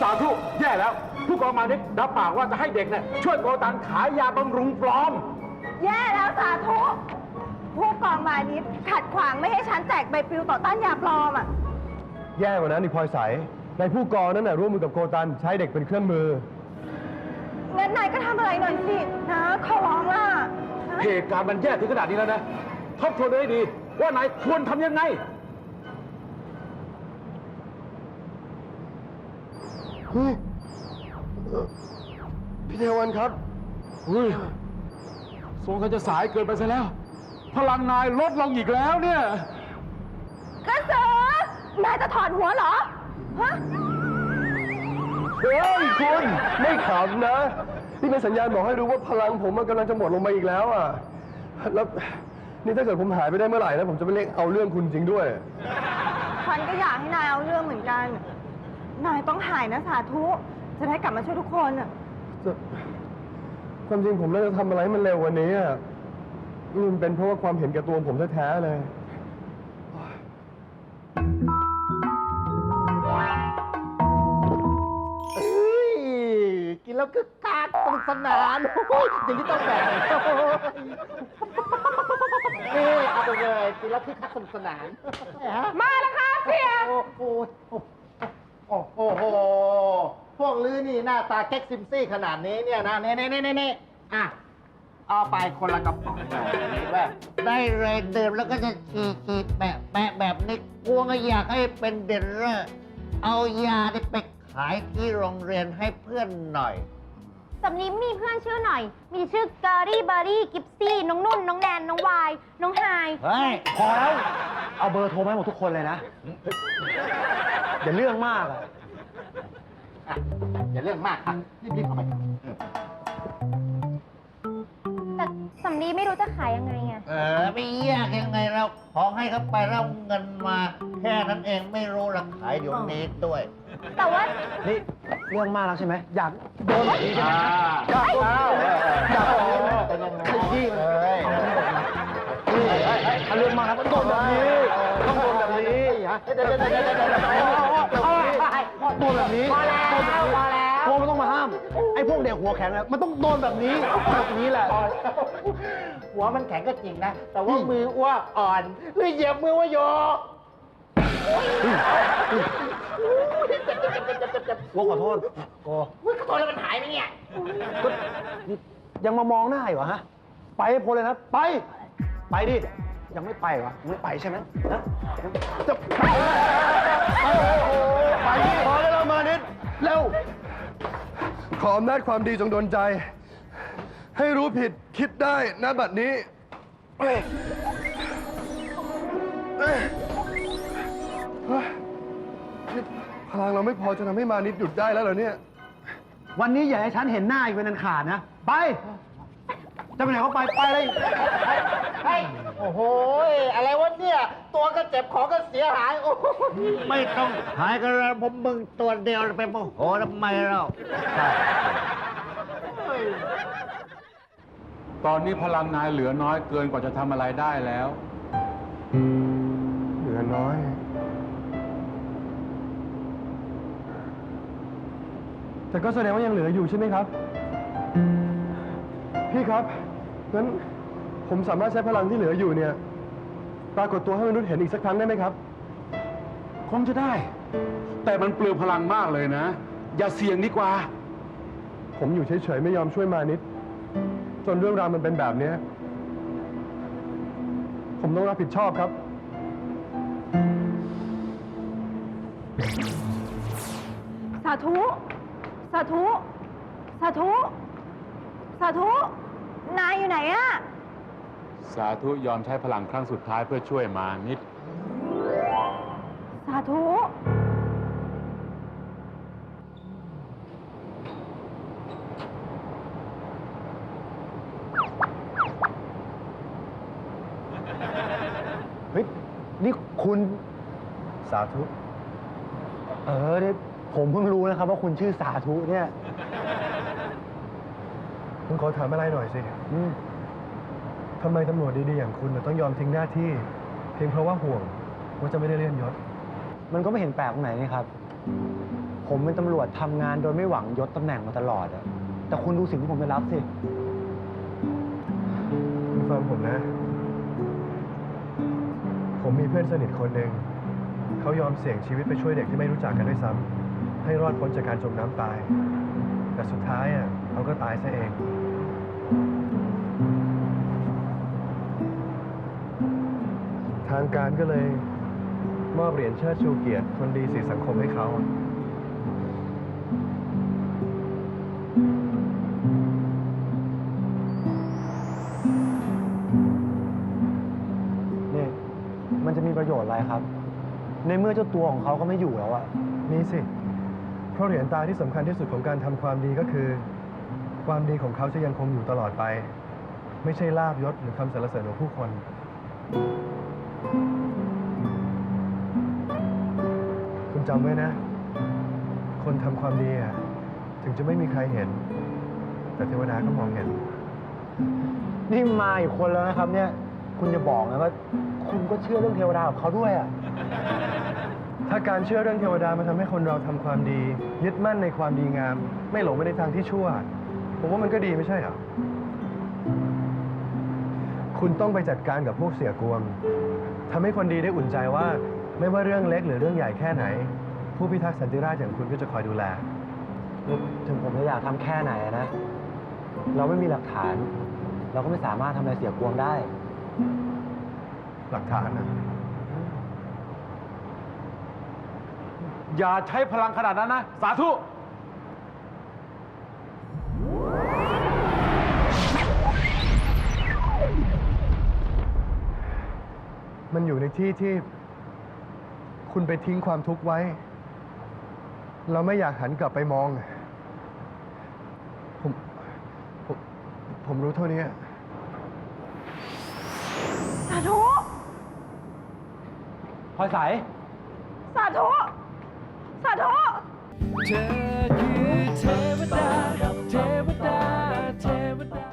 สาธุแย่แล้ว ผู้กองมานิดรับปากว่าจะให้เด็กเนี่ยช่วยโกตันขายยาบำรุงปลอม แย่แล้วสาธุผู้กองมานิดขัดขวางไม่ให้ฉันแจกใบปลิวต่อต้านยาปลอมอะ แย่กว่านั้นอีกพลอยใสในผู้กองนั้นน่ะร่วมมือกับโกตันใช้เด็กเป็นเครื่องมือ งั้นนายก็ทำอะไรหน่อยสินะขอร้องล่ะนะเหตุการณ์มันแย่ถึงขนาดนี้แล้วนะทบทวนดูให้ดี ว่านายควรทำยังไง เฮ้ยเอ่อพี่เทวันครับ เฮ้ยสงสัยจะสายเกินไปซะแล้ว พลังนายลดลงอีกแล้วเนี่ย กระสือนายจะถอนหัวเหรอ ฮะ เฮ้ยคุณไม่ขำนะ นี่เป็นสัญญาณบอกให้รู้ว่าพลังผมมันกำลังจะหมดลงมาอีกแล้วอะ แล้วนี่ถ้าเกิดผมหายไปได้เมื่อไหร่นะผมจะไปเรียกเอาเรื่องคุณจริงด้วย ฉันก็อยากให้นายเอาเรื่องเหมือนกัน นายต้องหายนะสาธุ จะได้กลับมาช่วยทุกคนอะจะความจริงผมน่าจะทำอะไรให้มันเร็วกว่านี้อะนี่มันเป็นเพราะว่าความเห็นแก่ตัวผมแท้ๆเลยเฮ้ยกินแล้วคึกคักสนุกสนานโอ้ยอย่างนี้ต้องแบบนี่เอาไปเลยกินแล้วคึกคักสนุกสนานมาแล้วค่ะเสียโอ้โหโอ้โห โอ้โห พวกลือนี่หน้าตาเก๊กซิมซี่ขนาดนี้เนี่ยนะเน่เน่เน่เน่เน่อะ เอาไปคนละกระป๋องเลยว่าได้เลยดื่มแล้วก็จะฉีดฉีดแปะแปะแบบนี้กลัวก็อยากให้เป็นเดนเรอร์เอายาที่ไปขายที่โรงเรียนให้เพื่อนหน่อย สำนีมีเพื่อนชื่อหน่อย มีชื่อเกอรี่เบอร์รี่ กิฟซี่ น้องนุ่น น้องแนน น้องวาย น้องไฮเฮ้ย พอแล้ว เอาเบอร์โทรมาให้หมดทุกคนเลยนะ อย่าเรื่องมากอะ อะ อย่าเรื่องมากอะ รีบๆเอาไปแต่สำนีไม่รู้จะขายยังไงอะเออไม่ยากยังไงเราขอให้เขาไปแล้วเอาเงินมา แค่นั้นเองไม่รู้ราคายอยู่นี้ด้วย แต่ว่านี่เรื่องมากแล้วใช่ไหม อยากโดนแบบนี้ใช่ไหมอยากเอาอยากเอาเป็นยังไงที่เลยถ้าเรื่องมากแล้วก็โดนแบบนี้ ต้องโดนแบบนี้เดี๋ โดนแบบนี้พอแล้วพอแล้วพวกมันต้องมาห้าม ไอ้พวกเด็กหัวแข็งอะมันต้องโดนแบบนี้ แบบนี้แหละ หัวมันแข็งก็จริงนะ แต่ว่ามืออ้วอ่อนเลยเหยียบมือว่าโยโอ้ขอโทษโอ้อุ้ยขอโทษแล้วมันหายไหมเนี่ย ก็นี่ยังมามองหน้าอยู่เหรอฮะ ไปให้พ้นเลยนะ ไป ไปดิ ยังไม่ไปเหรอยังไม่ไปใช่ไหมฮะจะไปไปดิ พอแล้วมานิดเร็ว ขออำนาจความดีจงโดลใจ ให้รู้ผิดคิดได้ณบัดนี้เอ้ยเอ้ยเฮ้ยนี่พลังเราไม่พอจะทำให้มานิดหยุดได้แล้วเหรอเนี่ย วันนี้อย่าให้ฉันเห็นหน้าอีกเป็นอันขาดนะ ไป จะไปไหนก็ไปไปเลย เฮ้ยโอ้โหยอะไรวะเนี่ย ตัวก็เจ็บของก็เสียหาย โอ้โหไม่ต้องขายกันแล้วผมมึงตัวเดียวไปโมโหทำไมเราตอนนี้พลังนายเหลือน้อยเกินกว่าจะทำอะไรได้แล้ว เหลือน้อย แต่ก็แสดงว่ายังเหลืออยู่ใช่ไหมครับ พี่ครับ งั้นผมสามารถใช้พลังที่เหลืออยู่เนี่ย ปรากฏตัวให้มนุษย์เห็นอีกสักครั้งได้ไหมครับ คงจะได้ แต่มันเปลืองพลังมากเลยนะ อย่าเสี่ยงดีกว่า ผมอยู่เฉยๆไม่ยอมช่วยมานิด จนเรื่องราวมันเป็นแบบเนี้ยผมต้องรับผิดชอบครับ สาธุ สาธุ สาธุ สาธุ นายอยู่ไหนอะสาธุยอมใช้พลังครั้งสุดท้ายเพื่อช่วยมานิด สาธุ เฮ้ย นี่คุณสาธุ เออเนี่ยผมเพิ่งรู้นะครับว่าคุณชื่อสาธุเนี่ย ผมขอถามอะไรหน่อยสิอืมทำไมตำรวจดีๆอย่างคุณน่ะต้องยอมทิ้งหน้าที่ เพียงเพราะว่าห่วงว่าจะไม่ได้เลื่อนยศ มันก็ไม่เห็นแปลกตรงไหนนี่ครับผผมเป็นตำรวจทำงานโดยไม่หวังยศตำแหน่งมาตลอดอะแต่คุณดูสิ่งที่ผมได้รับสิ คุณฟังผมนะ ผมมีเพื่อนสนิทคนหนึ่ง เขายอมเสี่ยงชีวิตไปช่วยเด็กที่ไม่รู้จักกันด้วยซ้ำให้รอดพ้นจากการจมน้ำตาย แต่สุดท้ายอะเขาก็ตายซะเอง ทางการก็เลยมอบเหรียญเชิดชูเกียรติคนดีสีสังคมให้เขานี่มันจะมีประโยชน์อะไรครับ ในเมื่อเจ้าตัวของเขาก็ไม่อยู่แล้วอะ นี่สิเพ ราะเหรียญตาที่สำคัญที่สุดของการทำความดีก็คือ ความดีของเขาจะยังคงอยู่ตลอดไป ไม่ใช่ลาบยศหรือคำสรรเสริญของผู้คน คุณจำไว้นะ คนทำความดีอะถึงจะไม่มีใครเห็น แต่เทวดาก็มองเห็น นี่มาอีกคนแล้วนะครับเนี่ย คุณจะบอกนะว่า คุณก็เชื่อเรื่องเทวดากับเขาด้วยอะ ถ้าการเชื่อเรื่องเทวดามันทำให้คนเราทำความดี ยึดมั่นในความดีงาม ไม่หลงไปในทางที่ชั่ว ผมว่ามันก็ดีไม่ใช่เหรอ คุณต้องไปจัดการกับพวกเสียกวงทำให้คนดีได้อุ่นใจว่า ไม่ว่าเรื่องเล็กหรือเรื่องใหญ่แค่ไหน ผู้พิทักษ์สันติราษฎร์อย่างคุณก็จะคอยดูแล ถึงผมจะอยากทำแค่ไหนอะนะ เราไม่มีหลักฐาน เราก็ไม่สามารถทำอะไรเสียกวงได้ หลักฐานนะ อย่าใช้พลังขนาดนั้นนะ สาธุ มันอยู่ในที่ที่ คุณไปทิ้งความทุกข์ไว้ เราไม่อยากหันกลับไปมอง ผมผมผมรู้เท่านี้ สาธุพลอยใสสาธุ สาธุ เธอคือเทวดา